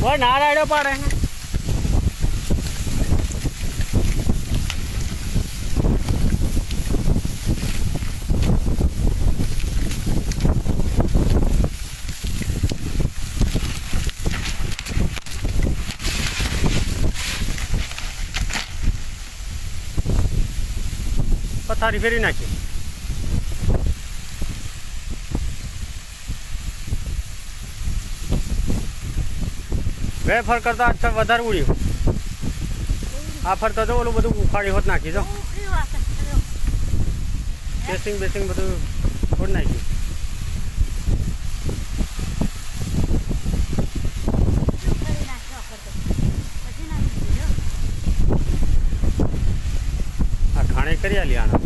કોઈ ના રાડ્યો પાડે. પથારી ફેરી નાખી. વેફર કરતા આજ વધારે ઉડ્યું. આ ફરતા તો ઓલું બધું ઉખાડી હોત નાખી દો બેસિંગ બેસ્ટિંગ બધું ખોટ નાખ્યું. આ ખાણે કરી આલી આના.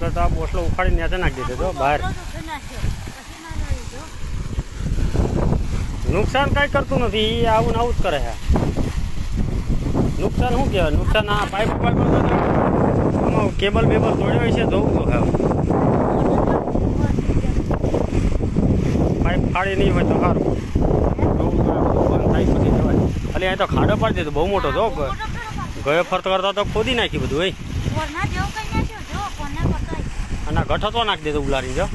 પર તો આ બોસલો ઉખાડી નેચે નાખી દીધો, બહાર. નુકસાન કાંઈ કરતું નથી એ આવું ને આવું જ કરે છે. નુકસાન શું કહેવાય? નુકસાન આ પાઇપ પાઇપ કેબલ બેબલ જોડ્યો છે, જોવું તો હા પાઇપ ફાડી નહીં હોય તો સારું. જવાય. અહીં તો ખાડો પાડી દીધો, બહુ મોટો જો ગયો ફરતો કરતા તો ખોદી નાખી બધું એ વરના જેવો કઈ નાખ્યો. જો, કોને બતાય. અને ગઠો તો નાખી દેજો ઉલારી જો.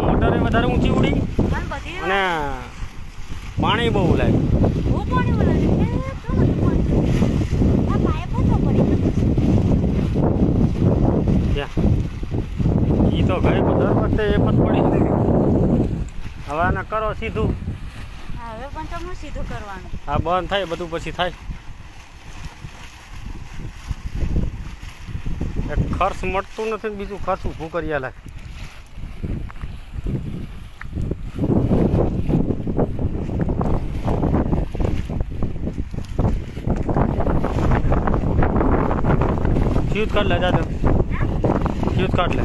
મોટરે વધારે ઊંચી ઉડી અને પાણી બહુ ઉલાય એ તો ગઈ દર વખતે એ પણ પડી હવે આને કરો સીધું. હવે પણ તમને સીધું કરવાનું. હા બંધ થાય બધું પછી થાય. ખર્ચ મળતું નથી બીજું ખર્ચ ઊભું કરી લાગે ફ્યુઝ કાઢ લે જાતે ફ્યુઝ કાઢ લે.